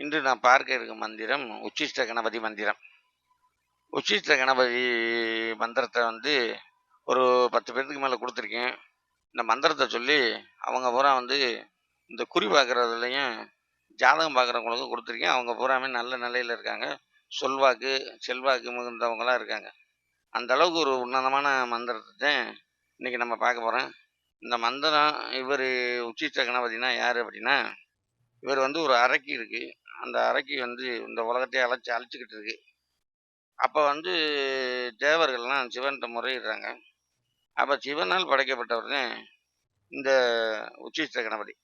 இன்று நான் பார்க்க இருக்கும் மந்திரம் உச்சிஷ்ட கணபதி மந்திரம். உச்சிஷ்ட கணபதி மந்திரத்தை வந்து ஒரு பத்து பேர்த்துக்கு மேலே கொடுத்துருக்கேன். இந்த மந்திரத்தை சொல்லி அவங்க பூரா வந்து இந்த குறி பார்க்குறதுலையும் ஜாதகம் பார்க்குறவங்களுக்கும் கொடுத்துருக்கேன். அவங்க பூராமே நல்ல நிலையில் இருக்காங்க. சொல்வாக்கு செல்வாக்கு மிகுந்தவங்களாம் இருக்காங்க. அந்த அளவுக்கு ஒரு உன்னதமான மந்திரத்தை இன்னைக்கு நம்ம பார்க்க போகிறோம் இந்த மந்திரம் இவர் உச்சிஷ்ட கணபதினா யார் அப்படின்னா இவர் வந்து ஒரு அரைக்கி இருக்குது அந்த அரைக்கி வந்து இந்த உலகத்தையே அழைச்சி அழைச்சிக்கிட்டு இருக்கு. அப்போ வந்து தேவர்கள்லாம் சிவன்கிட்ட முறையிடுறாங்க. அப்போ சிவனால் படைக்கப்பட்டவர் இந்த உச்சிஷ்ட கணபதி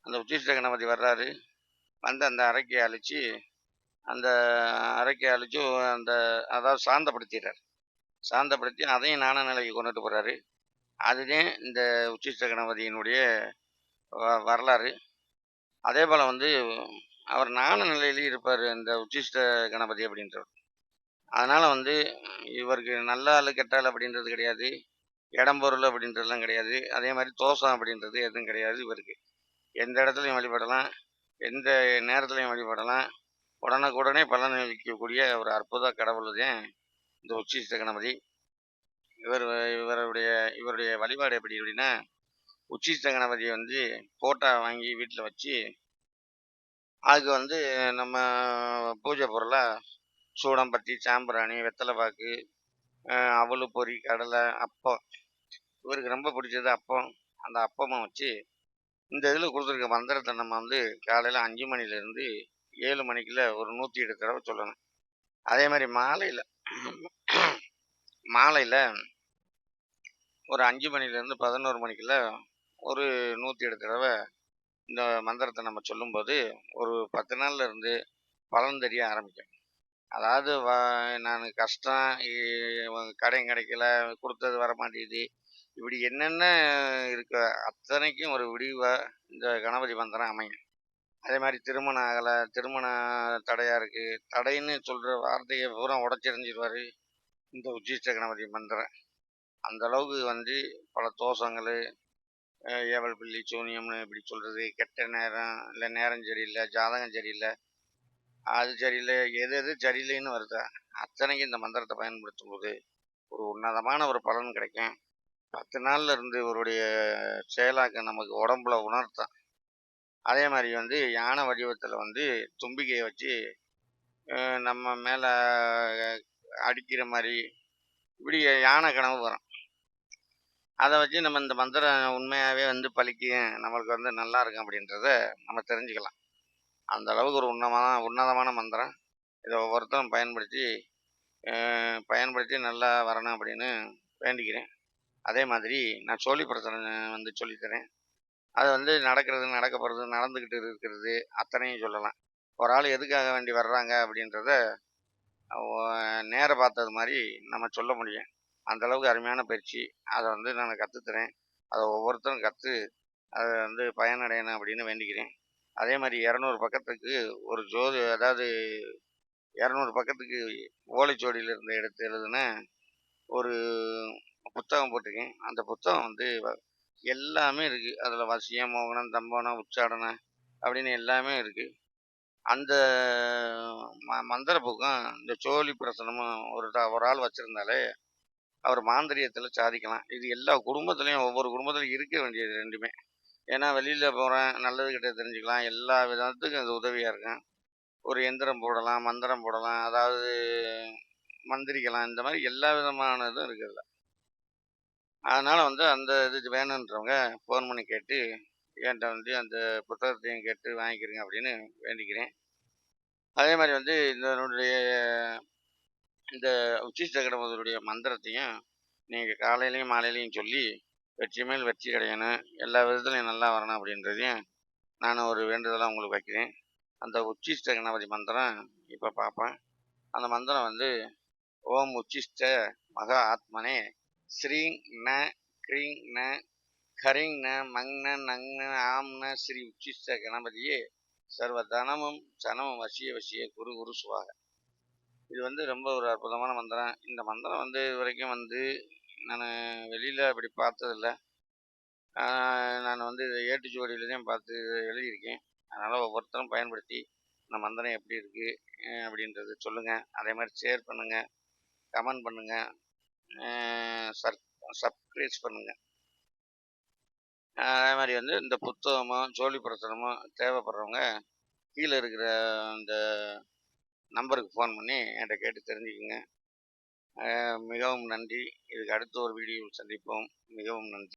அந்த உச்சிஷ்ட கணபதி வர்றாரு. வந்து அந்த அறைக்கையை அழிச்சு அந்த அறைக்கையை அழிச்சு அந்த அதாவது சாந்தப்படுத்திடுறாரு. சாந்தப்படுத்தி அதையும் நாண நிலைக்கு கொண்டுட்டு போகிறாரு அதுதான் இந்த உச்சிஷ்ட கணபதியினுடைய வ- வரலாறு. அதே போல் வந்து அவர் ஞான நிலையிலேயே இருப்பார் இந்த உச்சிஷ்ட கணபதி அப்படின்றவர். அதனால் வந்து இவருக்கு நல்ல ஆள் கெட்டால் அப்படின்றது கிடையாது. இடம் பொருள் அப்படின்றதுலாம் கிடையாது. அதே மாதிரி தோஷம் அப்படின்றது எதுவும் கிடையாது இவருக்கு. எந்த இடத்துலையும் வழிபடலாம். எந்த நேரத்துலையும் வழிபடலாம். உடனுக்குடனே பலன் அளிக்கக்கூடிய ஒரு அற்புத கடவுள் தான் இந்த உச்சிஷ்ட கணபதி. இவர் இவருடைய இவருடைய வழிபாடு எப்படி அப்படின்னா உச்சிஷ்ட கணபதி வந்து போட்டா வாங்கி வீட்டில் வச்சு அதுக்கு வந்து நம்ம பூஜை பொருளாக சூடம்பத்தி சாம்பிராணி வெத்தலை பாக்கு அவலு பொரி கடலை அப்பம். இவருக்கு ரொம்ப பிடிச்சது அப்பம். அந்த அப்பமும் வச்சு இந்த இதில் கொடுத்துருக்க மந்திரத்தை நம்ம வந்து காலையில் அஞ்சு மணிலேருந்து ஏழு மணிக்குள்ள ஒரு நூற்றி எட்டு தடவை சொல்லணும். அதே மாதிரி மாலையில் மாலையில் ஒரு அஞ்சு மணிலேருந்து பதினோரு மணிக்குள்ள ஒரு நூற்றி எட்டு தடவை இந்த மந்திரத்தை நம்ம சொல்லும்போது ஒரு பத்து நாள்ல இருந்து பலன் தெரிய ஆரம்பிக்கும். அதாவது வ- நான் கஷ்டம் கடையும் கிடைக்கல கொடுத்தது வர மாட்டேங்குது இப்படி என்னென்ன இருக்க அத்தனைக்கும் ஒரு விடிவாக இந்த கணபதி மந்திரம் அமையும். அதே மாதிரி திருமணம் ஆகலை திருமண தடையாக இருக்குது தடைன்னு சொல்கிற வார்த்தையை பூரா உடச்செறிஞ்சிருவாரு இந்த உச்சிஷ்ட கணபதி மந்திரம். அந்த அளவுக்கு வந்து பல தோஷங்கள் ஏவல் பிள்ளி சூனியம்னு இப்படி சொல்கிறது கெட்ட நேரம் இல்லை நேரம் சரியில்லை ஜாதகம் சரியில்லை. அது சரியில்லை எது எது சரியில்லைன்னு வருதா? அத்தனைக்கும் இந்த மந்திரத்தை பயன்படுத்தும் போது ஒரு உன்னதமான ஒரு பலன் கிடைக்கும். பத்து நாள்ல இருந்து இவருடைய செயலாக்க நமக்கு உடம்புல உணர்த்தான் அதே மாதிரி வந்து யானை வடிவத்தில் வந்து தும்பிக்கையை வச்சு நம்ம மேலே அடிக்கிற மாதிரி இப்படி யானை கனவு வரும். அதை வச்சு நம்ம இந்த மந்திரம் உண்மையாகவே வந்து பலிக்கும் நம்மளுக்கு வந்து நல்லா இருக்கும் அப்படின்றத நம்ம தெரிஞ்சுக்கலாம். அந்த அளவுக்கு ஒரு உன்னதமான உன்னதமான மந்திரம். இதை ஒவ்வொருத்தரும் பயன்படுத்தி பயன்படுத்தி நல்லா வரணும் அப்படின்னு வேண்டிக்கிறேன். அதே மாதிரி நான் சோழி பிரச்சனை வந்து சொல்லித்தரேன். அது வந்து நடக்கிறது நடக்க போகிறது நடந்துக்கிட்டு இருக்கிறது அத்தனையும் சொல்லலாம். ஒரு ஆள் எதுக்காக வேண்டி வர்றாங்க அப்படின்றத நேர பார்த்தது மாதிரி நம்ம சொல்ல முடியும். அந்த அளவுக்கு அருமையான பயிற்சி. அதை வந்து நான் கற்றுத்தரேன் அதை ஒவ்வொருத்தரும் கற்று அதை வந்து பயனடையணும் அப்படின்னு வேண்டிக்கிறேன். அதே மாதிரி இரநூறு பக்கத்துக்கு ஒரு ஜோதி அதாவது இரநூறு பக்கத்துக்கு ஓலைச்சோடியில் இருந்த எடுத்து எழுதுன ஒரு புத்தகம் போட்டிருக்கேன். அந்த புத்தகம் வந்து எல்லாமே இருக்குது அதில் வசியம் மோகனம் தம்போனம் உச்சாடனம் அப்படின்னு எல்லாமே இருக்குது அந்த ம மந்திர புக்கம் இந்த சோழி பிரசனமும் ஒரு த- ஒரு ஆள் வச்சுருந்தாலே அவர் மாந்திரியத்தில் சாதிக்கலாம். இது எல்லா குடும்பத்துலேயும் ஒவ்வொரு குடும்பத்துலையும் இருக்க வேண்டியது ரெண்டுமே. ஏன்னா வெளியில் போகிறேன் நல்லது கிட்ட தெரிஞ்சுக்கலாம். எல்லா விதத்துக்கும் அது உதவியாக இருக்கும். ஒரு எந்திரம் போடலாம் மந்திரம் போடலாம் அதாவது மந்திரிக்கலாம். இந்த மாதிரி எல்லா விதமான இதுவும் இருக்குதுல்ல. அதனால் வந்து அந்த இது வேணுன்றவங்க ஃபோன் பண்ணி கேட்டு என்கிட்ட வந்து அந்த புத்தகத்தையும் கேட்டு வாங்கிக்கிறேங்க அப்படின்னு வேண்டிக்கிறேன். அதே மாதிரி வந்து இதனுடைய இந்த உச்சிஷ்ட கடவுளுடைய மந்திரத்தையும் நீங்கள் காலையிலையும் மாலையிலையும் சொல்லி வெற்றி மேல் வெற்றி அடையணும் எல்லா விதத்துலையும் நல்லா வரணும் அப்படின்றதையும் நான் ஒரு வேண்டுதலாக உங்களுக்கு வைக்கிறேன். அந்த உச்சிஷ்ட கணபதி மந்திரம் இப்போ பார்ப்பேன் அந்த மந்திரம் வந்து ஓம் உச்சிஷ்ட மகா ஆத்மனே ஸ்ரீங் ந கிரீங் ந ஹரிங் ந மங்ன நங்ன ந ஸ்ரீ உச்சிஷ்ட கணபதியே சர்வதனமும் சனமும் வசிய வசிய குரு குரு சுவாக. இது வந்து ரொம்ப ஒரு அற்புதமான மந்திரம். இந்த மந்திரம் வந்து இது வரைக்கும் வந்து நான் வெளியில் அப்படி பார்த்ததில்ல. நான் வந்து இதை ஏட்டுச்சுவடியில தான் பார்த்து எழுதியிருக்கேன். அதனால் ஒவ்வொருத்தரும் பயன்படுத்தி இந்த மந்திரம் எப்படி இருக்குது அப்படின்றத சொல்லுங்கள் அதே மாதிரி ஷேர் பண்ணுங்கள் கமெண்ட் பண்ணுங்கள் சப் சப்ஸ்கிரைப் பண்ணுங்கள் அதே மாதிரி வந்து இந்த புத்தகமோ ஜோலி பிரசுரமோ தேவைப்படுறவங்க கீழே இருக்கிற அந்த நம்பருக்கு ஃபோன் பண்ணி என்கிட்ட கேட்டு தெரிஞ்சுக்கங்க. மிகவும் நன்றி. இதுக்கு அடுத்த ஒரு வீடியோவில் சந்திப்போம். மிகவும் நன்றி.